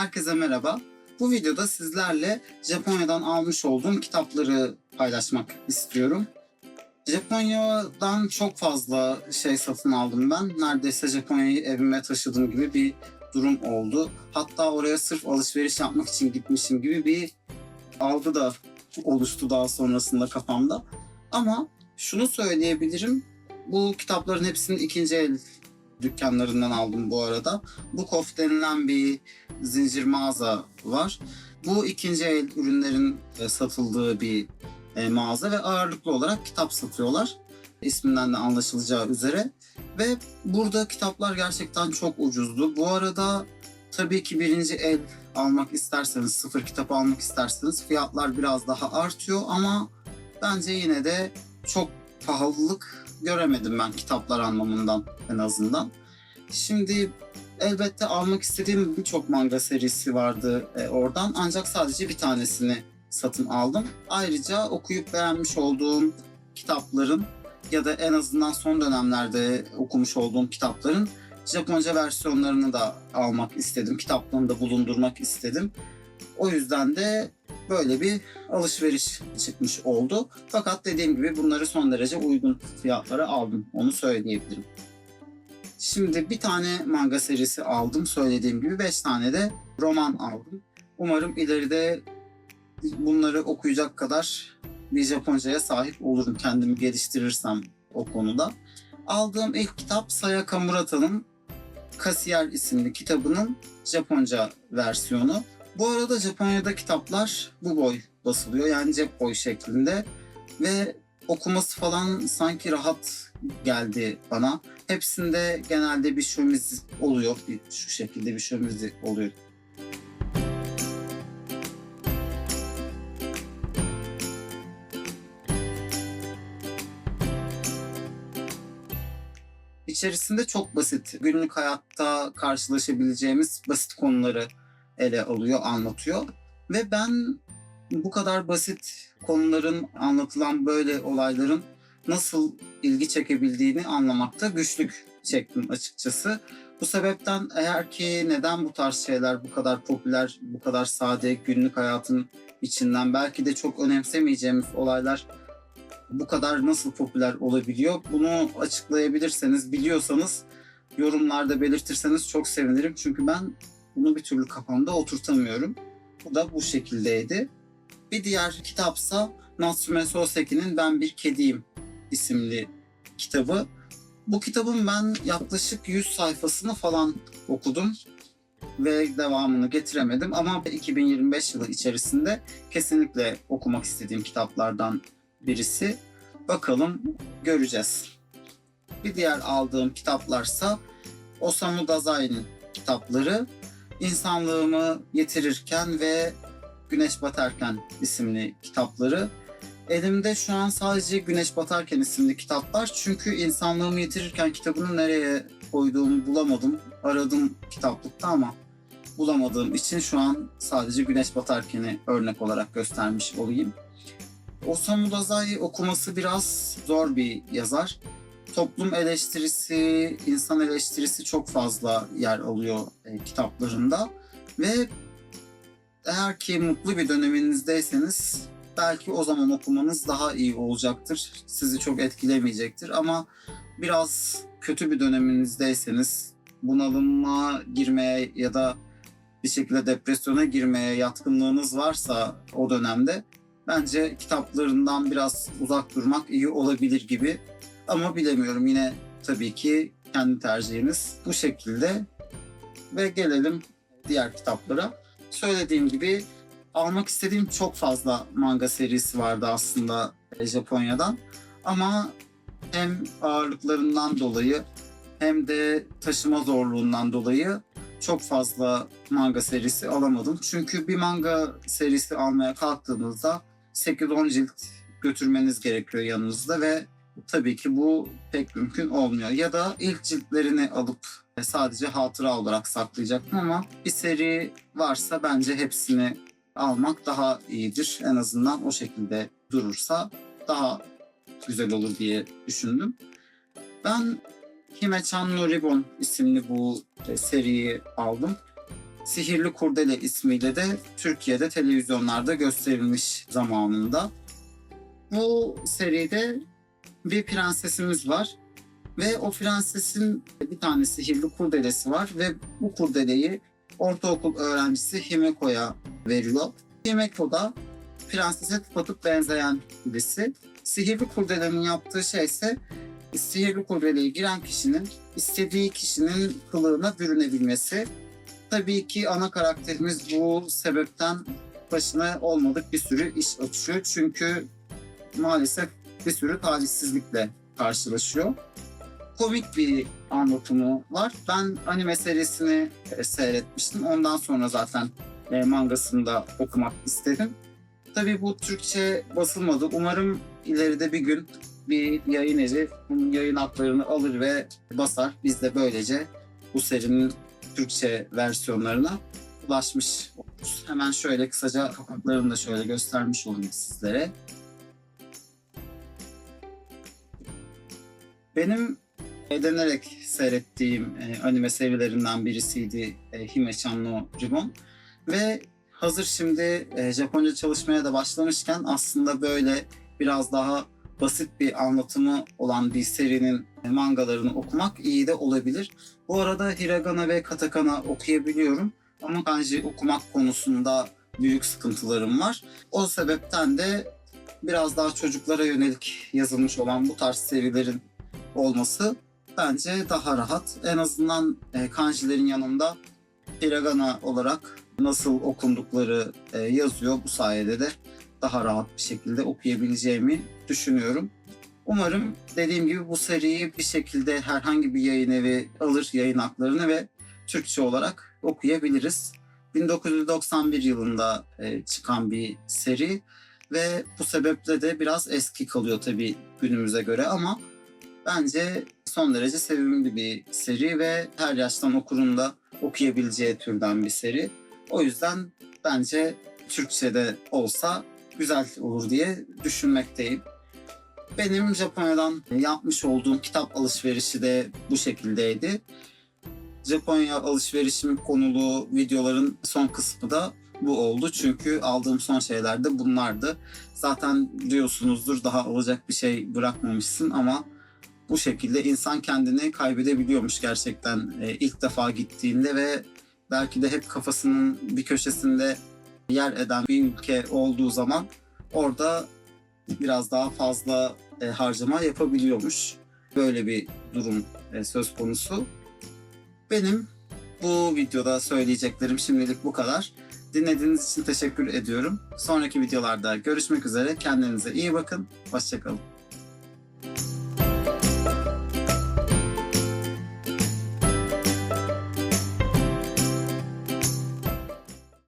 Herkese merhaba. Bu videoda sizlerle Japonya'dan almış olduğum kitapları paylaşmak istiyorum. Japonya'dan çok fazla şey satın aldım ben. Neredeyse Japonya'yı evime taşıdığım gibi bir durum oldu. Hatta oraya sırf alışveriş yapmak için gitmişim gibi bir algı da oluştu daha sonrasında kafamda. Ama şunu söyleyebilirim. Bu kitapların hepsini ikinci el dükkanlarından aldım bu arada. Bukov denilen bir zincir mağaza var. Bu ikinci el ürünlerin e, satıldığı bir e, mağaza ve ağırlıklı olarak kitap satıyorlar. İsminden de anlaşılacağı üzere. Ve burada kitaplar gerçekten çok ucuzdu. Bu arada tabii ki birinci el almak isterseniz, sıfır kitap almak isterseniz fiyatlar biraz daha artıyor ama bence yine de çok pahalılık göremedim ben kitaplar anlamından en azından. Şimdi elbette almak istediğim birçok manga serisi vardı e, oradan ancak sadece bir tanesini satın aldım. Ayrıca okuyup beğenmiş olduğum kitapların ya da en azından son dönemlerde okumuş olduğum kitapların Japonca versiyonlarını da almak istedim. Kitaplarını da bulundurmak istedim. O yüzden de böyle bir alışveriş çıkmış oldu. Fakat dediğim gibi bunları son derece uygun fiyatlara aldım. Onu söyleyebilirim. Şimdi bir tane manga serisi aldım. Söylediğim gibi beş tane de roman aldım. Umarım ileride bunları okuyacak kadar bir Japonca'ya sahip olurum. Kendimi geliştirirsem o konuda. Aldığım ilk kitap Sayaka Murata'nın Kasiyer isimli kitabının Japonca versiyonu. Bu arada Japonya'da kitaplar bu boy basılıyor yani cep boy şeklinde ve okuması falan sanki rahat geldi bana. Hepsinde genelde bir şömiz oluyor. Bir, şu şekilde bir şömizi oluyor. İçerisinde çok basit, günlük hayatta karşılaşabileceğimiz basit konuları ele alıyor, anlatıyor. Ve ben bu kadar basit konuların anlatılan böyle olayların nasıl ilgi çekebildiğini anlamakta güçlük çektim açıkçası. Bu sebepten eğer ki neden bu tarz şeyler bu kadar popüler, bu kadar sade günlük hayatın içinden belki de çok önemsemeyeceğimiz olaylar bu kadar nasıl popüler olabiliyor? Bunu açıklayabilirseniz, biliyorsanız yorumlarda belirtirseniz çok sevinirim. Çünkü ben bunu bir türlü kafamda oturtamıyorum. Bu da bu şekildeydi. Bir diğer kitapsa Natsume Soseki'nin Ben Bir Kediyim isimli kitabı. Bu kitabın ben yaklaşık 100 sayfasını falan okudum ve devamını getiremedim ama 2025 yılı içerisinde kesinlikle okumak istediğim kitaplardan birisi. Bakalım göreceğiz. Bir diğer aldığım kitaplarsa Osamu Dazai'nin kitapları. İnsanlığımı Yitirirken ve Güneş Batarken isimli kitapları. Elimde şu an sadece Güneş Batarken isimli kitaplar. Çünkü insanlığımı yitirirken kitabını nereye koyduğumu bulamadım. Aradım kitaplıkta ama bulamadığım için şu an sadece Güneş Batarken'i örnek olarak göstermiş olayım. Osamu Dazai okuması biraz zor bir yazar. Toplum eleştirisi, insan eleştirisi çok fazla yer alıyor e, kitaplarında. Ve eğer ki mutlu bir döneminizdeyseniz belki o zaman okumanız daha iyi olacaktır. Sizi çok etkilemeyecektir ama biraz kötü bir döneminizdeyseniz bunalıma girmeye ya da bir şekilde depresyona girmeye yatkınlığınız varsa o dönemde bence kitaplarından biraz uzak durmak iyi olabilir gibi. Ama bilemiyorum yine tabii ki kendi tercihiniz bu şekilde. Ve gelelim diğer kitaplara. Söylediğim gibi almak istediğim çok fazla manga serisi vardı aslında Japonya'dan. Ama hem ağırlıklarından dolayı hem de taşıma zorluğundan dolayı çok fazla manga serisi alamadım. Çünkü bir manga serisi almaya kalktığınızda 8-10 cilt götürmeniz gerekiyor yanınızda ve tabii ki bu pek mümkün olmuyor. Ya da ilk ciltlerini alıp sadece hatıra olarak saklayacaktım ama bir seri varsa bence hepsini almak daha iyidir. En azından o şekilde durursa daha güzel olur diye düşündüm. Ben Hime-chan no Ribbon isimli bu seriyi aldım. Sihirli Kurdele ismiyle de Türkiye'de televizyonlarda gösterilmiş zamanında. Bu seride bir prensesimiz var ve o prensesin bir tane sihirli kurdelesi var ve bu kurdeleyi ortaokul öğrencisi Himeko'ya veriyor. Himeko da prensese tıpatıp benzeyen birisi. Sihirli kurdelenin yaptığı şey ise sihirli kurdeleye giren kişinin istediği kişinin kılığına bürünebilmesi. Tabii ki ana karakterimiz bu sebepten başına olmadık bir sürü iş açıyor. Çünkü maalesef bir sürü talihsizlikle karşılaşıyor. Komik bir anlatımı var. Ben anime serisini e, seyretmiştim. Ondan sonra zaten e, mangasını da okumak istedim. Tabii bu Türkçe basılmadı. Umarım ileride bir gün bir yayın evi bunun yayın haklarını alır ve basar. Biz de böylece bu serinin Türkçe versiyonlarına ulaşmış oluruz. Hemen şöyle kısaca kapaklarını da şöyle göstermiş olayım sizlere. Benim eğlenerek seyrettiğim e, anime serilerinden birisiydi e, Hime-chan no Ribbon. Ve hazır şimdi e, Japonca çalışmaya da başlamışken aslında böyle biraz daha basit bir anlatımı olan bir serinin e, mangalarını okumak iyi de olabilir. Bu arada hiragana ve katakana okuyabiliyorum ama kanji okumak konusunda büyük sıkıntılarım var. O sebepten de biraz daha çocuklara yönelik yazılmış olan bu tarz serilerin olması bence daha rahat. En azından e, kanjilerin yanında hiragana olarak nasıl okundukları e, yazıyor. Bu sayede de daha rahat bir şekilde okuyabileceğimi düşünüyorum. Umarım dediğim gibi bu seriyi bir şekilde herhangi bir yayın evi alır yayın haklarını ve Türkçe olarak okuyabiliriz. 1991 yılında e, çıkan bir seri ve bu sebeple de biraz eski kalıyor tabii günümüze göre ama bence son derece sevimli bir seri ve her yaştan okurun da okuyabileceği türden bir seri. O yüzden bence Türkçe'de olsa güzel olur diye düşünmekteyim. Benim Japonya'dan yapmış olduğum kitap alışverişi de bu şekildeydi. Japonya alışverişim konulu videoların son kısmı da bu oldu. Çünkü aldığım son şeyler de bunlardı. Zaten diyorsunuzdur daha alacak bir şey bırakmamışsın ama bu şekilde insan kendini kaybedebiliyormuş gerçekten e, ilk defa gittiğinde ve belki de hep kafasının bir köşesinde yer eden bir ülke olduğu zaman orada biraz daha fazla e, harcama yapabiliyormuş. Böyle bir durum e, söz konusu. Benim bu videoda söyleyeceklerim şimdilik bu kadar. Dinlediğiniz için teşekkür ediyorum. Sonraki videolarda görüşmek üzere. Kendinize iyi bakın. Hoşçakalın.